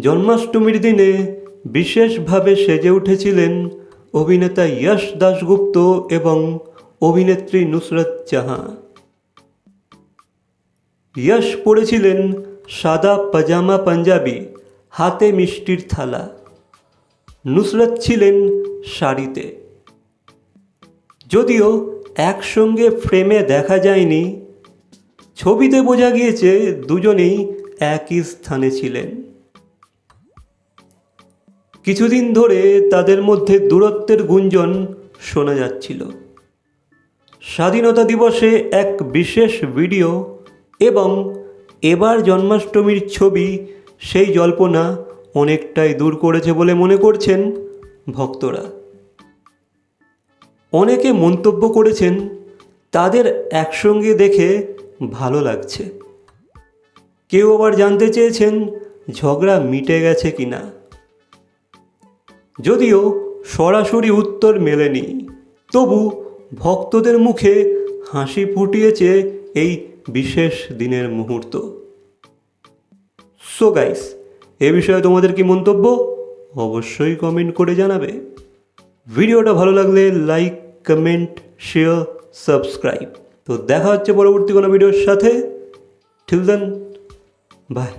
জন্মাষ্টমীর দিনে বিশেষভাবে সেজে উঠেছিলেন অভিনেতা যশ দাশগুপ্ত এবং অভিনেত্রী নুসরত জাহাঁ। যশ পরেছিলেন সাদা পাজামা পাঞ্জাবি, হাতে মিষ্টির থালা। নুসরত ছিলেন শাড়িতে। যদিও একসঙ্গে ফ্রেমে দেখা যায়নি, ছবিতে বোঝা গিয়েছে দুজনেই একই স্থানে ছিলেন। কিছুদিন ধরে তাদের মধ্যে দূরত্বের গুঞ্জন শোনা যাচ্ছিল। স্বাধীনতা দিবসে এক বিশেষ ভিডিও এবং এবার জন্মাষ্টমীর ছবি সেই জল্পনা অনেকটাই দূর করেছে বলে মনে করছেন ভক্তরা। অনেকে মন্তব্য করেছেন, তাদের একসঙ্গে দেখে ভালো লাগছে। কেউ আবার জানতে চেয়েছেন, ঝগড়া মিটে গেছে কিনা। যদিও সরাসরি উত্তর মেলেনি, তবু ভক্তদের মুখে হাসি ফুটিয়েছে এই বিশেষ দিনের মুহূর্ত। সো গাইস এ বিষয়ে তোমাদের কি মন্তব্য? অবশ্যই কমেন্ট করে জানাবে। ভিডিওটা ভালো লাগলে লাইক কমেন্ট শেয়ার সাবস্ক্রাইব তো দেখা হচ্ছে পরবর্তী কোনো ভিডিওর সাথে। ঠিক দেন বাই